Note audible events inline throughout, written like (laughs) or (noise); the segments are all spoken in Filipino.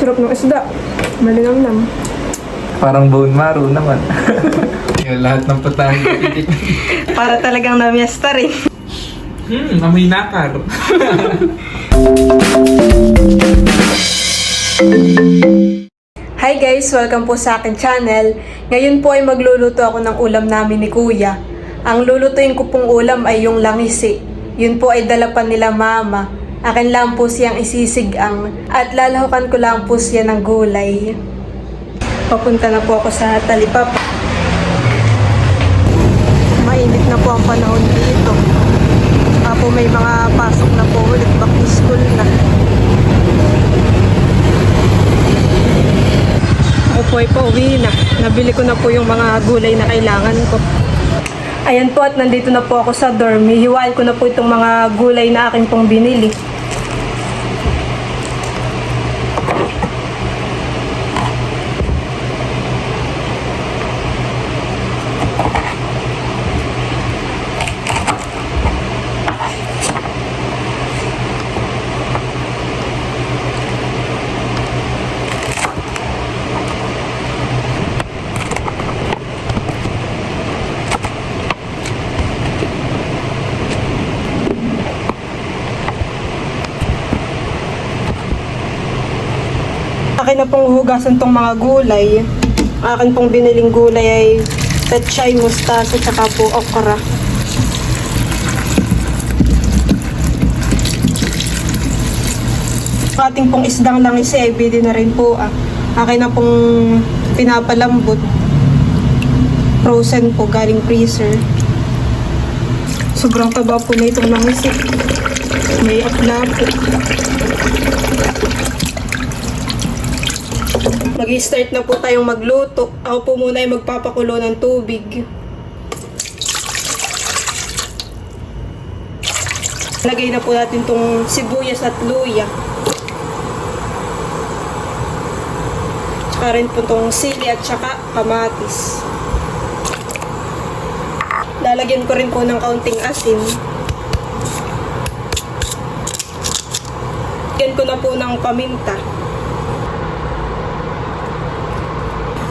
Sarap ng isda. Malinamnam. Parang bone marrow naman. (laughs) Yung lahat ng titik. (laughs) Para talagang namiesta rin. Hmm, amoy nakar. (laughs) Hi guys! Welcome po sa akin channel. Ngayon po ay magluluto ako ng ulam namin ni Kuya. Ang lulutuin ko pong ulam ay yung langisi. Yun po ay dala pa nila mama. Akin lang po siyang isisigang at lalahukan ko lang po siya ng gulay. Papunta na po ako sa talipap. Mainit na po ang panahon dito. Saka po may mga pasok na po ulit back to school na. Ako po ay pauwi na. Nabili ko na po yung mga gulay na kailangan ko. Ayan po at nandito na po ako sa dorm. Hihiwain ko na po itong mga gulay na akin pong binili. Akin na pong hugasan tong mga gulay. Akin pong biniling gulay ay pechay, mustasa, tsaka po okra. Ating pong isdang langis ay bili na rin po ah. Akin na pong pinapalambot. Frozen po, galing freezer. Sobrang taba po na itong langis eh. May apla po. Mag-start na po tayong magluto. Ako po muna ay magpapakulo ng tubig. Lagay na po natin tong sibuyas at luya. Tsaka rin po tong sili at tsaka kamatis. Lalagyan ko rin po ng kaunting asin. Lagyan ko na po ng paminta.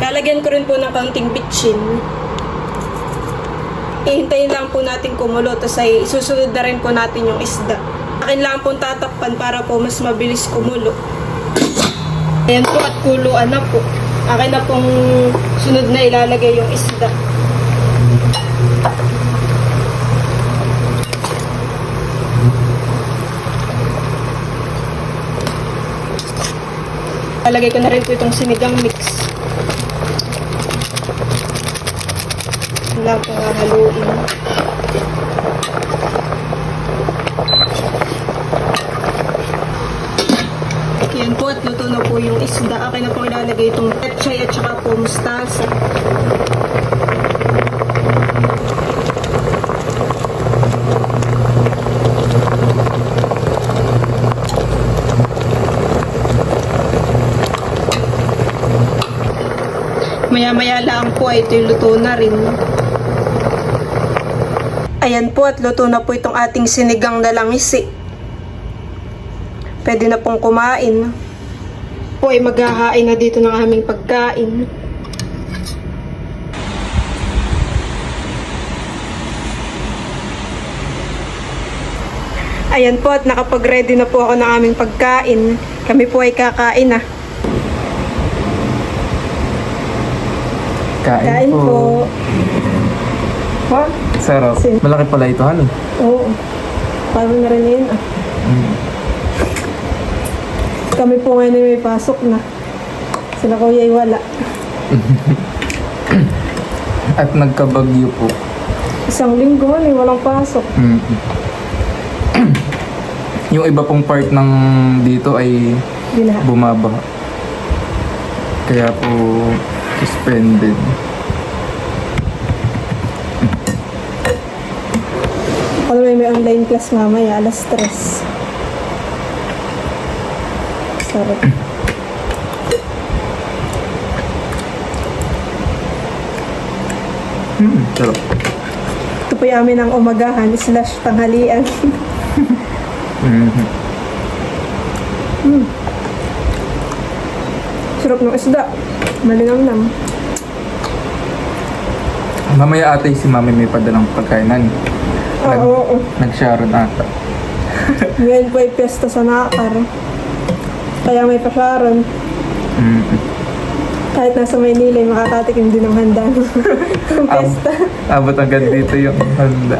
Lalagyan ko rin po ng kaunting bitchin. Ihintayin lang po natin kumulo, tapos ay susunod na rin po natin yung isda. Akin lang pong tatakpan para po mas mabilis kumulo. Ayan po at kuluan na po. Akin na pong sunod na ilalagay yung isda. Lalagay ko na rin po itong sinigang mix. Ko nga haluin. Yan po at luto na po yung isda. Akin na po ilalagay itong petchay at saka po mustasa. Maya-maya lang po ay ito'y luto na rin. Ayan po at luto na po itong ating sinigang na langisi. Pwede na pong kumain. Po ay maghahain na dito ng aming pagkain. Ayan po at nakapag-ready na po ako ng aming pagkain. Kami po ay kakain na. Kain, Kain po. po. What? Sarap. Sin- Malaki pala ito, ano? Oo. Parang na rin yun ah. Mm. Kami po ngayon ay may pasok na. Sila kuya ay wala. (clears throat) At nagkabagyo po. Isang linggo ay walang pasok. Mm. (clears throat) Yung iba pong part ng dito ay Gina. bumaba. Kaya po suspended. Kung may, may online class mamaya, alas 3. Sarap. Mm. Sarap. Ito po yung amin ang umagahan slash tanghalian. Mm. Hmm. Sarap ng isda. Malinamnam. Mamaya ate si mami may padalang pagkainan. Nag, oo. Nag-sharon ata. (laughs) Ngayon po ay piyesta sa Nakar. Kaya may pasyaran. Mm. Kahit nasa Maynila, ay makakatikim din ng handa (laughs) ng piyesta. Abot agad dito yung handa.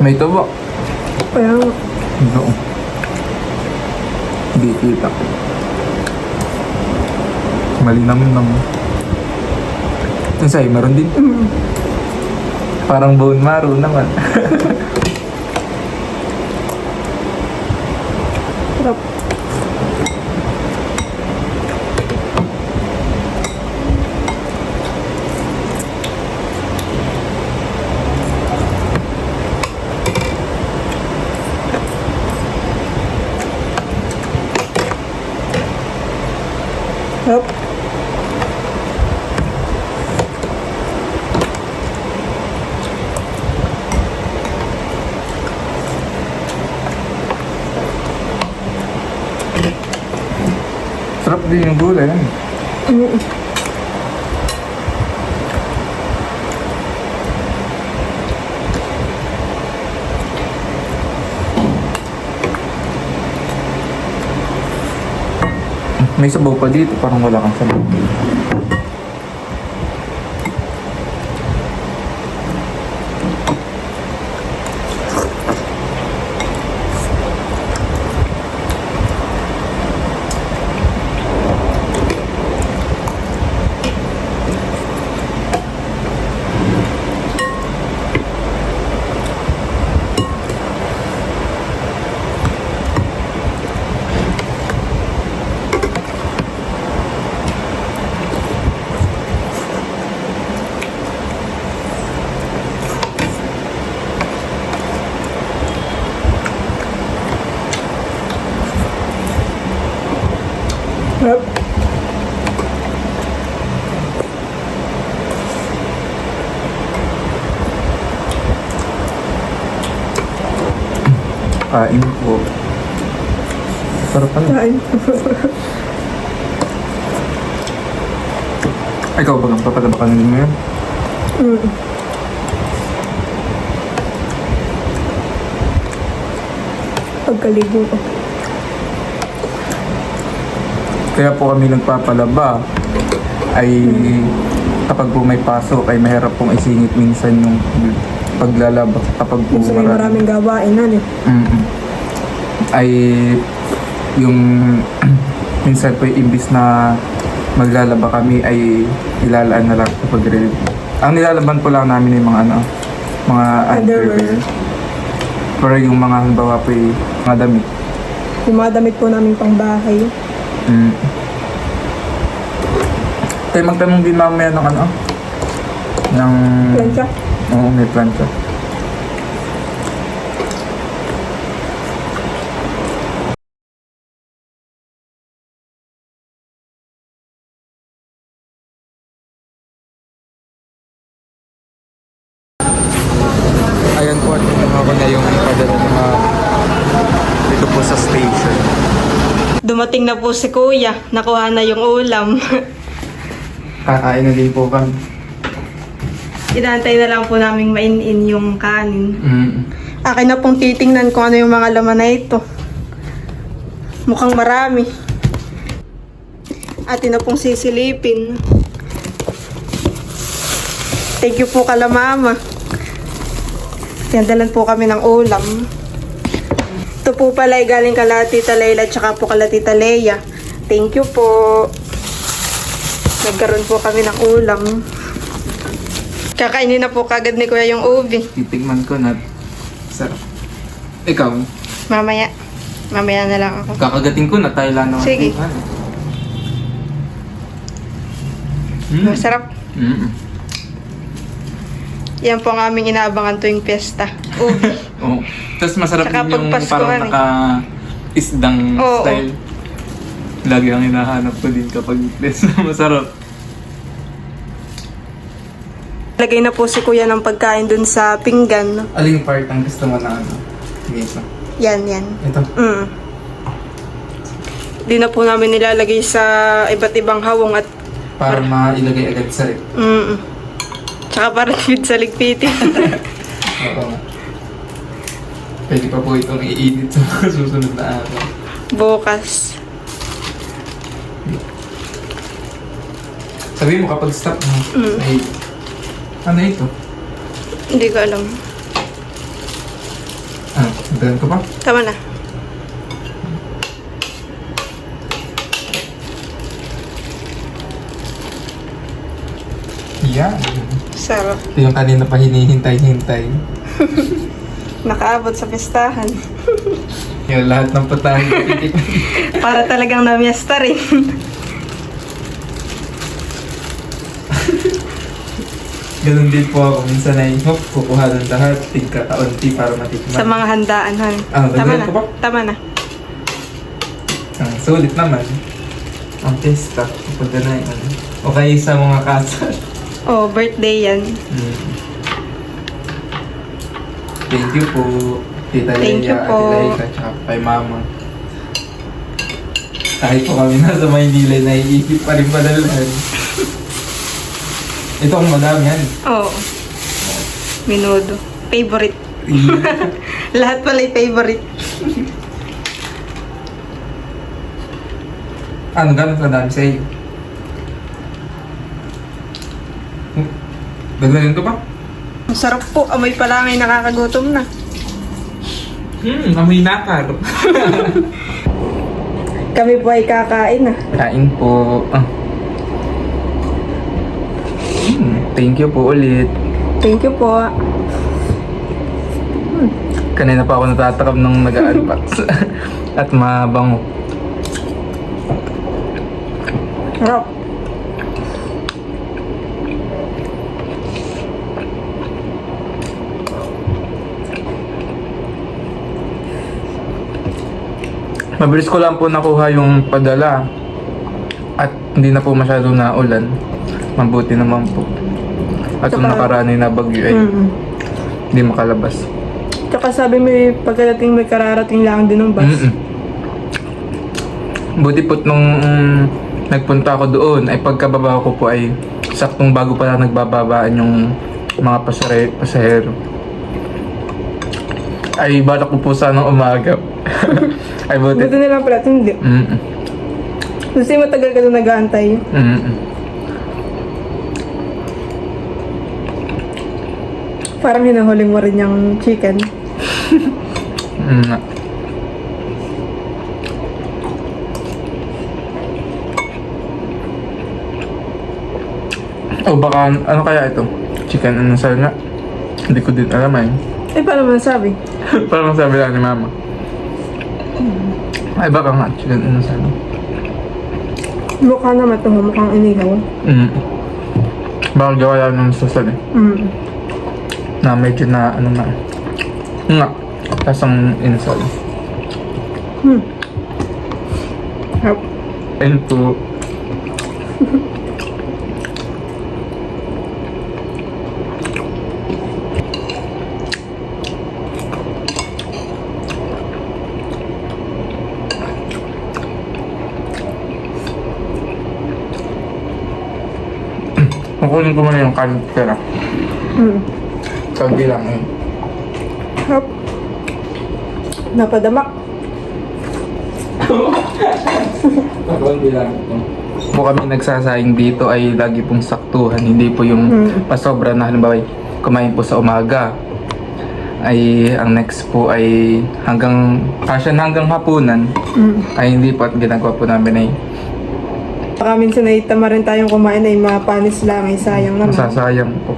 May tubo. Kaya nga. Oo. Hindi kita. Malinam nang. Yung sa'yo, meron din. Mm. Parang bone marrow naman. (laughs) Sarap. Sarap. Sarap din yung gulay. Mm. May sabaw pa dito, parang wala kang sabaw. Sarap. Kain po. Sarap pala. Kain. Ikaw ba, papadaba ka din mo yun? Mm. Pagkaligo ko. Kaya po kami nagpapalaba ay kapag po may pasok ay mahirap pong isingit minsan yung paglalaba kapag po may marami- maraming gawain na eh. Mm-mm. ay yung (clears throat) minsan po imbis na maglalaba kami ay ilalaan na lang sa pag Ang nilalaban po lang namin yung mga ano, mga Underwear. underwear. Pero yung mga halimbawa po yung mga damit. Yung mga damit po namin pang bahay. Mm. Tayo magtanong din mamaya ng ano? Ng... Plancha. Oo, may plancha. Ayan po, at ako na yung padala ng mga dito po sa station. Dumating na po si kuya. Nakuha na yung ulam. (laughs) Kakain na din po kami. Inaantay na lang po namin mainin yung kanin. Mm. Akin na pong titingnan kung ano yung mga laman na ito. Mukhang marami. Atin na pong sisilipin. Thank you po kala mama. Tindalan po kami ng ulam. Ito po pala ay galing kala Tita Leila at saka po kala Tita Leia. Thank you po. Nagkaroon po kami ng ulam. Kakainin na po kagad ni Kuya yung ubi. Titigman ko na. Sarap. Ikaw? Mamaya. Mamaya na lang ako. Kakagating ko na tayo lang naman. Sige. Mm. Masarap. Mm. Yan po ang aming inaabangan tuwing piyesta. Ubi. (laughs) Oo. Tapos masarap Tsaka din yung parang eh. naka isdang style. Lagi ang hinahanap ko din kapag (laughs) masarap. Lagay na po si kuya ng pagkain dun sa pinggan. no? Aling part ang gusto mo na ano? Sige ito. Yan, yan. Ito. Mm. Di na po namin nilalagay sa iba't ibang hawong at Para mailagay agad sa rep. mm. Tsaka para (laughs) feed sa ligpiti. (laughs) Oo. Pwede pa po itong iinit sa mga susunod na araw. Bukas. Sabi mo kapag stop mo, Mm. Ano ito? Hindi ko alam. Ah, dagdagan ko pa? Tama na. Yan. Sarap. Ito yung kanina pa hinihintay-hintay. (laughs) Nakaabot sa pistahan. Yung lahat ng patahan. (laughs) Para talagang namiesta rin. Ganun din po ako. Minsan ay, hop, kukuha ng lahat. Tigka-kaunti para matikman. sa mga handaan, han. Ah, Tama na. ko ba? Tama na. Ah, sulit naman. Ang testa. Kapag na yung ano. O kaya sa mga kasal. (laughs) Oh, birthday yan. Mm. Thank you po. Tita Thank you Leia, po. Ate Laika, tsaka kay Mama. Kahit po kami nasa Maynila, naiisip pa rin padalhan. Ito ang madami yan. Oo. Minudo. Favorite. (laughs) Lahat pala yung favorite. ano, gano'n kadami sa iyo? Hmm. Dagdagan ko pa? Ang sarap po. Amoy pa lang ay nakakagutom na. Hmm, amoy nakar. (laughs) Kami po ay kakain na. Kain po. Ah. Hmm, thank you po ulit. Thank you po. Kanina pa ako natatakam nung nag-unbox. (laughs) At mabango. Sarap. Mabilis ko lang po nakuha yung padala. At hindi na po masyado na ulan. Mabuti naman po. At Tsaka- nakarani na bagyo ay Mm. hindi makalabas. Tsaka sabi mo, eh, pagkadating may kararating lang din ng bus. Mm-mm. Buti po't nung mm, nagpunta ako doon, ay pagkababa ko po ay saktong bago pa lang nagbababaan yung mga pasare, pasahero. Ay balak ko po sanang umaga. (laughs) ay buti. Buti na lang pala, hindi. Mm-mm. Kasi matagal ka doon nag-aantay. Mm-mm. Parang hinahuli mo rin yung chicken. Mm nga. O baka ano kaya ito? Chicken ano sa nga? Hindi ko din alam ay. Eh, paano mo nasabi? (laughs) Parang sabi lang ni mama. Ay baka nga chicken ano sa Mukha naman ito, mukhang inihaw. Mm. Baka gawa lang ng sasal eh. Mm. Na medyo na ano na. Nga. Tapos ang insal. Hmm. Sarap. Ayun po. Kukunin ko muna yung kanin pera. Mm. Sabi lang eh. Sarap. Napadamak. (laughs) Kukunin lang ito. Po kami nagsasaing dito ay lagi pong saktuhan, hindi po yung Mm. pasobra na halimbawa kumain po sa umaga ay ang next po ay hanggang kasya na hanggang hapunan Mm. ay hindi po at ginagawa po namin ay Baka minsan ay tama rin tayong kumain ay mapanis lang ay sayang naman. masasayang po.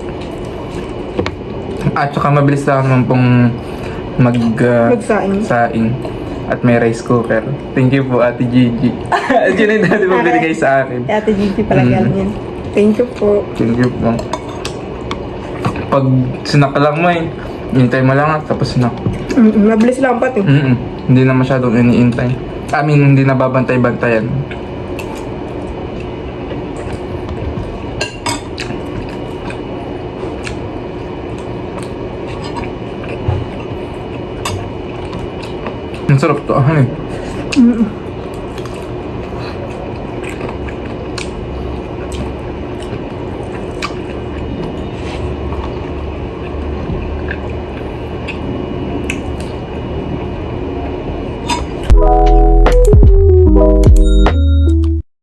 At saka mabilis lang naman pong mag ah, Magsaing. saing. At may rice cooker. Thank you po, Ate Gigi. (laughs) Yun yung dati mo binigay sa akin. Ate Gigi pala Mm. galing yan. Thank you po. Thank you po. Pag sinak lang mo eh, hintay mo lang at tapos sinak. Mm, mabilis lang pati. Mm Hindi na masyadong iniintay. I mean, hindi na babantay-bantayan. Ang sarap to. Ano eh? Mm.